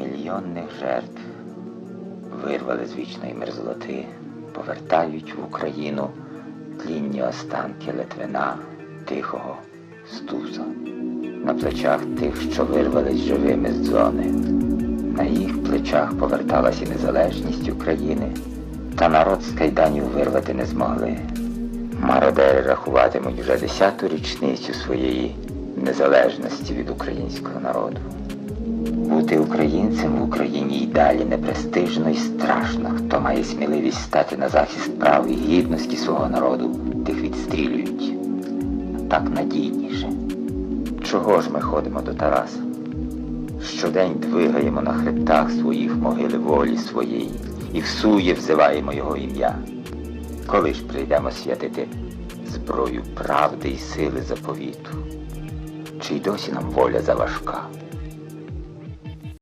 мільйонних жертв вирвали з вічної мерзлоти, повертають в Україну тлінні останки Литвина, Тихого, Стуса, на плечах тих, що вирвались живими з зони. На їх плечах поверталася незалежність України, та народ з кайданів вирвати не змогли. Мародери рахуватимуть вже десяту річницю своєї незалежності від українського народу. Бути українцем в Україні й далі непрестижно і страшно. Хто має сміливість стати на захист прав і гідності свого народу, тих відстрілюють. Так надійніше. Чого ж ми ходимо до Тараса? Щодень двигаємо на хребтах своїх могили волі своєї і всує взиваємо його ім'я. Коли ж прийдемо святити зброю правди і сили заповіту? Чи й досі нам воля заважка?